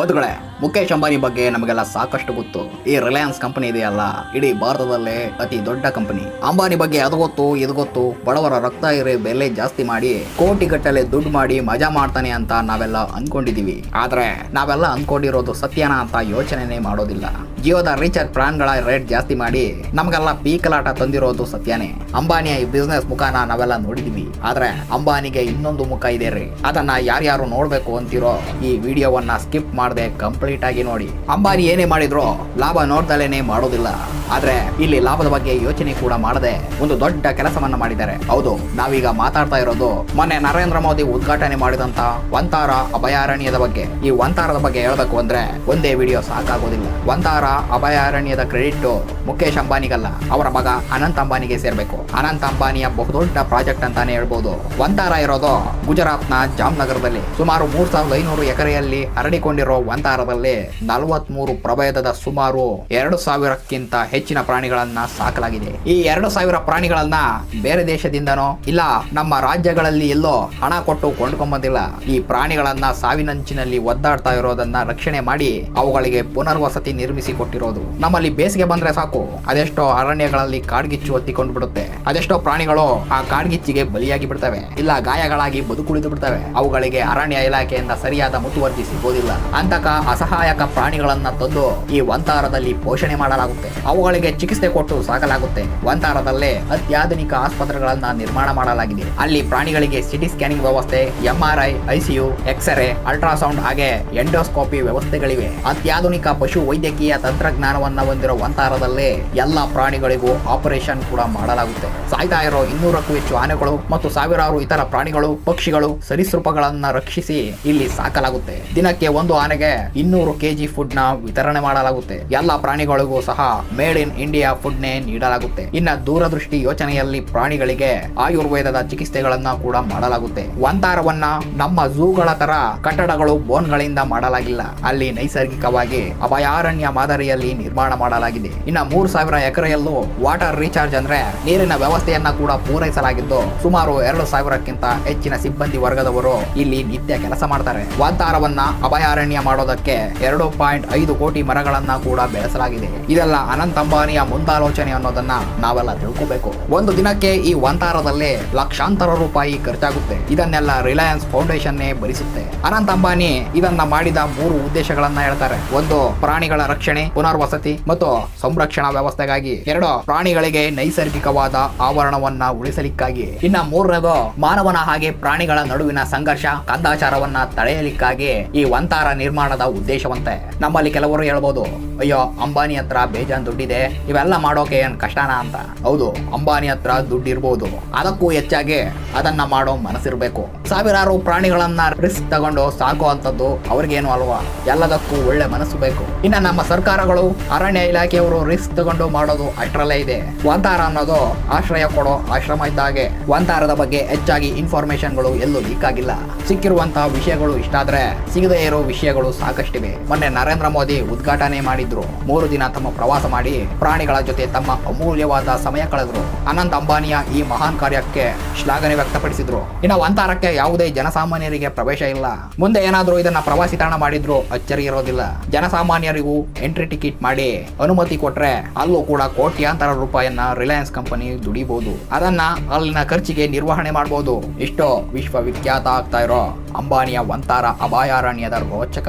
ಬದುಗಳೇ ಮುಖೇಶ್ ಅಂಬಾನಿ ಬಗ್ಗೆ ನಮಗೆಲ್ಲ ಸಾಕಷ್ಟು ಗೊತ್ತು. ಈ ರಿಲಯನ್ಸ್ ಕಂಪನಿ ಇದೆಯಲ್ಲ? ಇಡೀ ಭಾರತದಲ್ಲೇ ಅತಿ ದೊಡ್ಡ ಕಂಪನಿ ಅಂಬಾನಿ ಬಗ್ಗೆ ಅದು ಗೊತ್ತು, ಇದು ಗೊತ್ತು. ಬಡವರ ರಕ್ತ ಇರಿ ಬೆಲೆ ಜಾಸ್ತಿ ಮಾಡಿ, ಕೋಟಿಗಟ್ಟಲೆ ದುಡ್ಡು ಮಾಡಿ ಮಜಾ ಮಾಡ್ತಾನೆ ಅಂತ ನಾವೆಲ್ಲ ಅನ್ಕೊಂಡಿದೀವಿ. ಆದ್ರೆ ನಾವೆಲ್ಲ ಅನ್ಕೊಂಡಿರೋದು ಸತ್ಯನ ಅಂತ ಯೋಚನೆನೇ ಮಾಡೋದಿಲ್ಲ. ಜಿಯೋದ ರೀಚಾರ್ಜ್ ಪ್ಲಾನ್ಗಳ ರೇಟ್ ಜಾಸ್ತಿ ಮಾಡಿ, ನಮಗೆಲ್ಲ ಪೀಕಲಾಟ ತಂದಿರೋದು ಸತ್ಯನೇ. ಅಂಬಾನಿಯ ಈ ಬಿಸ್ನೆಸ್ ಮುಖಾನ ನಾವೆಲ್ಲ ನೋಡಿದೀವಿ. ಆದ್ರೆ ಅಂಬಾನಿಗೆ ಇನ್ನೊಂದು ಮುಖ ಇದೆ ರೀ. ಅದನ್ನ ಯಾರ್ಯಾರು ನೋಡ್ಬೇಕು ಅಂತಿರೋ ಈ ವಿಡಿಯೋವನ್ನ ಸ್ಕಿಪ್ ಮಾಡದೆ ಕಂಪ್ಲೀಟ್ ಆಗಿ ನೋಡಿ. ಅಂಬಾನಿ ಏನೇ ಮಾಡಿದ್ರು ಲಾಭ ನೋಡ್ದಲೇನೆ ಮಾಡೋದಿಲ್ಲ. ಆದ್ರೆ ಇಲ್ಲಿ ಲಾಭದ ಬಗ್ಗೆ ಯೋಚನೆ ಕೂಡ ಮಾಡದೆ ಒಂದು ದೊಡ್ಡ ಕೆಲಸವನ್ನ ಮಾಡಿದ್ದಾರೆ. ಹೌದು, ನಾವೀಗ ಮಾತಾಡ್ತಾ ಇರೋದು ಮೊನ್ನೆ ನರೇಂದ್ರ ಮೋದಿ ಉದ್ಘಾಟನೆ ಮಾಡಿದಂತ ವಂತಾರ ಅಭಯಾರಣ್ಯದ ಬಗ್ಗೆ. ಈ ವಂತಾರದ ಬಗ್ಗೆ ಹೇಳಬೇಕು ಅಂದ್ರೆ ಒಂದೇ ವಿಡಿಯೋ ಸಾಕಾಗೋದಿಲ್ಲ. ವಂತಾರ ಅಭಯಾರಣ್ಯದ ಕ್ರೆಡಿಟ್ ಮುಖೇಶ್ ಅಂಬಾನಿಗಲ್ಲ, ಅವರ ಮಗ ಅನಂತ್ ಅಂಬಾನಿಗೆ ಸೇರ್ಬೇಕು. ಅನಂತ್ ಅಂಬಾನಿಯ ಬಹುದೊಡ್ಡ ಪ್ರಾಜೆಕ್ಟ್ ಅಂತಾನೆ ಹೇಳ್ಬಹುದು ವಂತಾರ ಇರೋದು ಗುಜರಾತ್ನ ಜಾಮ್ನಗರದಲ್ಲಿ. ಸುಮಾರು ಮೂರ್ ಸಾವಿರದ ಐನೂರು ಎಕರೆಯಲ್ಲಿ ಹರಡಿಕೊಂಡಿರೋ ವಂತಾರದಲ್ಲಿ ನಲವತ್ಮೂರು ಪ್ರಭೇದದ ಸುಮಾರು ಎರಡು ಸಾವಿರಕ್ಕಿಂತ ಹೆಚ್ಚಿನ ಪ್ರಾಣಿಗಳನ್ನ ಸಾಕಲಾಗಿದೆ. ಈ ಎರಡು ಸಾವಿರ ಪ್ರಾಣಿಗಳನ್ನ ಬೇರೆ ದೇಶದಿಂದನೋ ಇಲ್ಲ ನಮ್ಮ ರಾಜ್ಯಗಳಲ್ಲಿ ಎಲ್ಲೋ ಹಣ ಕೊಟ್ಟು ಕೊಂಡ್ಕೊಂಬಂದಿಲ್ಲ. ಈ ಪ್ರಾಣಿಗಳನ್ನ ಸಾವಿನಂಚಿನಲ್ಲಿ ಒದ್ದಾಡ್ತಾ ಇರೋದನ್ನ ರಕ್ಷಣೆ ಮಾಡಿ ಅವುಗಳಿಗೆ ಪುನರ್ವಸತಿ ನಿರ್ಮಿಸಿ ಕೊಟ್ಟಿರೋದು. ನಮ್ಮಲ್ಲಿ ಬೇಸಿಗೆ ಬಂದ್ರೆ ಸಾಕು. ಅದೆಷ್ಟೋ ಅರಣ್ಯಗಳಲ್ಲಿ ಕಾಡ್ಗಿಚ್ಚು ಹೊತ್ತಿಕೊಂಡು ಬಿಡುತ್ತೆ. ಅದೆಷ್ಟೋ ಪ್ರಾಣಿಗಳು ಆ ಕಾಡ್ಗಿಚ್ಚಿಗೆ ಬಲಿಯಾಗಿ ಬಿಡ್ತವೆ. ಇಲ್ಲ ಗಾಯಗಳಾಗಿ ಬದುಕುಳಿದು ಬಿಡ್ತವೆ. ಅವುಗಳಿಗೆ ಅರಣ್ಯ ಇಲಾಖೆಯಿಂದ ಸರಿಯಾದ ಮುತುವರ್ಜಿ ಸಿಗೋದಿಲ್ಲ. ಅಂತಕ ಅಸಹಾಯಕ ಪ್ರಾಣಿಗಳನ್ನ ತಂದು ಈ ವಂತಾರದಲ್ಲಿ ಪೋಷಣೆ ಮಾಡಲಾಗುತ್ತೆ. ಅವುಗಳಿಗೆ ಚಿಕಿತ್ಸೆ ಕೊಟ್ಟು ಸಾಕಲಾಗುತ್ತೆ. ವಂತಾರದಲ್ಲೇ ಅತ್ಯಾಧುನಿಕ ಆಸ್ಪತ್ರೆಗಳನ್ನ ನಿರ್ಮಾಣ ಮಾಡಲಾಗಿದೆ. ಅಲ್ಲಿ ಪ್ರಾಣಿಗಳಿಗೆ ಸಿಟಿ ಸ್ಕ್ಯಾನಿಂಗ್ ವ್ಯವಸ್ಥೆ ಎಂಆರ್ಐ ಐಸಿಯು ಎಕ್ಸ್ರೇ ಅಲ್ಟ್ರಾಸೌಂಡ್ ಹಾಗೆ ಎಂಡೋಸ್ಕೋಪಿ ವ್ಯವಸ್ಥೆಗಳಿವೆ. ಅತ್ಯಾಧುನಿಕ ಪಶು ವೈದ್ಯಕೀಯ ತಂತ್ರಜ್ಞಾನವನ್ನ ಹೊಂದಿರುವ ವಂತಾರದಲ್ಲೇ ಎಲ್ಲಾ ಪ್ರಾಣಿಗಳಿಗೂ ಆಪರೇಷನ್ ಕೂಡ ಮಾಡಲಾಗುತ್ತೆ. ಸಾಯ್ತಾ ಇರೋ ಇನ್ನೂರಕ್ಕೂ ಹೆಚ್ಚು ಆನೆಗಳು ಮತ್ತು ಸಾವಿರಾರು ಇತರ ಪ್ರಾಣಿಗಳು, ಪಕ್ಷಿಗಳು, ಸರೀಸೃಪಗಳನ್ನ ರಕ್ಷಿಸಿ ಇಲ್ಲಿ ಸಾಕಲಾಗುತ್ತೆ. ದಿನಕ್ಕೆ ಒಂದು ಆನೆಗೆ ಇನ್ನೂರು ಕೆಜಿ ಫುಡ್ನ ವಿತರಣೆ ಮಾಡಲಾಗುತ್ತೆ. ಎಲ್ಲಾ ಪ್ರಾಣಿಗಳಿಗೂ ಸಹ ಮೇಡ್ ಇನ್ ಇಂಡಿಯಾ ಫುಡ್ ನೇ ನೀಡಲಾಗುತ್ತೆ. ಇನ್ನ ದೂರದೃಷ್ಟಿ ಯೋಚನೆಯಲ್ಲಿ ಪ್ರಾಣಿಗಳಿಗೆ ಆಯುರ್ವೇದದ ಚಿಕಿತ್ಸೆಗಳನ್ನ ಕೂಡ ಮಾಡಲಾಗುತ್ತೆ. ವಂತಾರವನ್ನ ನಮ್ಮ ಝೂಗಳ ತರ ಕಟ್ಟಡಗಳು ಬೋನ್ಗಳಿಂದ ಮಾಡಲಾಗಿಲ್ಲ. ಅಲ್ಲಿ ನೈಸರ್ಗಿಕವಾಗಿ ಅಭಯಾರಣ್ಯ ಮಾದರಿಯಲ್ಲಿ ನಿರ್ಮಾಣ ಮಾಡಲಾಗಿದೆ. ಇನ್ನ ಮೂರ್ ಸಾವಿರ ಎಕರೆಯಲ್ಲೂ ವಾಟರ್ ರೀಚಾರ್ಜ್ ಅಂದ್ರೆ ನೀರಿನ ವ್ಯವಸ್ಥೆಯನ್ನ ಕೂಡ ಪೂರೈಸಲಾಗಿದ್ದು, ಸುಮಾರು ಎರಡು ಸಾವಿರಕ್ಕಿಂತ ಹೆಚ್ಚಿನ ಸಿಬ್ಬಂದಿ ವರ್ಗದವರು ಇಲ್ಲಿ ನಿತ್ಯ ಕೆಲಸ ಮಾಡ್ತಾರೆ. ವಂತಾರವನ್ನ ಅಭಯಾರಣ್ಯ ಮಾಡೋದಕ್ಕೆ ಎರಡು ಪಾಯಿಂಟ್ ಐದು ಕೋಟಿ ಮರಗಳನ್ನ ಕೂಡ ಬೆಳೆಸಲಾಗಿದೆ. ಇದೆಲ್ಲ ಅನಂತ ಅಂಬಾನಿಯ ಮುಂದಾಲೋಚನೆ ಅನ್ನೋದನ್ನ ನಾವೆಲ್ಲ ತಿಳ್ಕೋಬೇಕು. ಒಂದು ದಿನಕ್ಕೆ ಈ ವಂತಾರದಲ್ಲಿ ಲಕ್ಷಾಂತರ ರೂಪಾಯಿ ಖರ್ಚಾಗುತ್ತೆ. ಇದನ್ನೆಲ್ಲ ರಿಲಯನ್ಸ್ ಫೌಂಡೇಶನ್ ಭರಿಸುತ್ತೆ. ಅನಂತ್ ಅಂಬಾನಿ ಇದನ್ನ ಮಾಡಿದ ಮೂರು ಉದ್ದೇಶಗಳನ್ನ ಹೇಳ್ತಾರೆ. ಒಂದು, ಪ್ರಾಣಿಗಳ ರಕ್ಷಣೆ, ಪುನರ್ವಸತಿ ಮತ್ತು ಸಂರಕ್ಷಣಾ ವ್ಯವಸ್ಥೆಗಾಗಿ. ಎರಡು, ಪ್ರಾಣಿಗಳಿಗೆ ನೈಸರ್ಗಿಕವಾದ ಆವರಣವನ್ನ ಉಳಿಸಲಿಕ್ಕಾಗಿ. ಇನ್ನ ಮೂರನೇದು, ಮಾನವನ ಹಾಗೆ ಪ್ರಾಣಿಗಳ ನಡುವಿನ ಸಂಘರ್ಷ, ಕಂದಾಚಾರವನ್ನ ತಡೆಯಲಿಕ್ಕಾಗಿ ಈ ವಂತಾರ ನಿರ್ಮಾಣದ ಉದ್ದೇಶವಂತೆ. ನಮ್ಮಲ್ಲಿ ಕೆಲವರು ಹೇಳ್ಬೋದು, ಅಯ್ಯೋ, ಅಂಬಾನಿ ಹತ್ರ ಬೇಜಾನ್ ದುಡ್ಡಿದೆ, ಇವೆಲ್ಲ ಮಾಡೋಕೆ ಏನ್ ಕಷ್ಟನಾ ಅಂತ. ಹೌದು, ಅಂಬಾನಿ ಹತ್ರ ದುಡ್ಡಿರ್ಬೋದು. ಅದಕ್ಕೂ ಹೆಚ್ಚಾಗಿ ಅದನ್ನ ಮಾಡೋ ಮನಸ್ಸಿರ್ಬೇಕು. ಸಾವಿರಾರು ಪ್ರಾಣಿಗಳನ್ನ ರಿಸ್ಕ್ ತಗೊಂಡು ಸಾಕುವಂಥದ್ದು ಅವ್ರಿಗೇನು ಅಲ್ವಾ? ಎಲ್ಲದಕ್ಕೂ ಒಳ್ಳೆ ಮನಸ್ಸು ಬೇಕು. ಇನ್ನ ನಮ್ಮ ಸರ್ಕಾರಗಳು, ಅರಣ್ಯ ಇಲಾಖೆಯವರು ರಿಸ್ಕ್ ತಗೊಂಡು ಮಾಡೋದು ಅಷ್ಟರಲ್ಲೇ ಇದೆ. ವಂತಾರ ಅನ್ನೋದು ಆಶ್ರಯ ಕೊಡೋ ಆಶ್ರಮ ಇದ್ದಾಗೆ ವಂತಾರದ ಬಗ್ಗೆ ಹೆಚ್ಚಾಗಿ ಇನ್ಫಾರ್ಮೇಶನ್ಗಳು ಎಲ್ಲೂ ಲೀಕ್ ಆಗಿಲ್ಲ. ಸಿಕ್ಕಿರುವಂತಹ ವಿಷಯಗಳು ಇಷ್ಟಾದ್ರೆ ಸಿಗದೇ ಇರೋ ವಿಷಯಗಳು ಸಾಕಷ್ಟಿವೆ. ಮೊನ್ನೆ ನರೇಂದ್ರ ಮೋದಿ ಉದ್ಘಾಟನೆ ಮಾಡಿದ್ರು. ಮೂರು ದಿನ ತಮ್ಮ ಪ್ರವಾಸ ಮಾಡಿ ಪ್ರಾಣಿಗಳ ಜೊತೆ ತಮ್ಮ ಅಮೂಲ್ಯವಾದ ಸಮಯ ಕಳೆದ್ರು. ಅನಂತ್ ಅಂಬಾನಿಯ ಈ ಮಹಾನ್ ಕಾರ್ಯಕ್ಕೆ ಶ್ಲಾಘನೆ ವ್ಯಕ್ತಪಡಿಸಿದ್ರು. ಇನ್ನು ವಂತಾರಕ್ಕೆ ಯಾವುದೇ ಜನಸಾಮಾನ್ಯರಿಗೆ ಪ್ರವೇಶ ಇಲ್ಲ. ಮುಂದೆ ಏನಾದರೂ ಇದನ್ನ ಪ್ರವಾಸಿ ತಾಣ ಮಾಡಿದ್ರು ಅಚ್ಚರಿ ಇರೋದಿಲ್ಲ. ಜನಸಾಮಾನ್ಯರಿಗೂ ಎಂಟ್ರಿ ಟಿಕೆಟ್ ಮಾಡಿ ಅನುಮತಿ ಕೊಟ್ರೆ ಅಲ್ಲೂ ಕೂಡ ಕೋಟ್ಯಾಂತರ ರೂಪಾಯಿಯನ್ನ ರಿಲಯನ್ಸ್ ಕಂಪನಿ ದುಡಿಬಹುದು ಅದನ್ನ ಅಲ್ಲಿನ ಖರ್ಚಿಗೆ ನಿರ್ವಹಣೆ ಮಾಡಬಹುದು ಇಷ್ಟೋ ವಿಶ್ವವಿಖ್ಯಾತ ಆಗ್ತಾ ಇರೋ ಅಂಬಾನಿಯ ಒಂತಾರ ಅಭಯಾರಣ್ಯದ ರೋಚಕ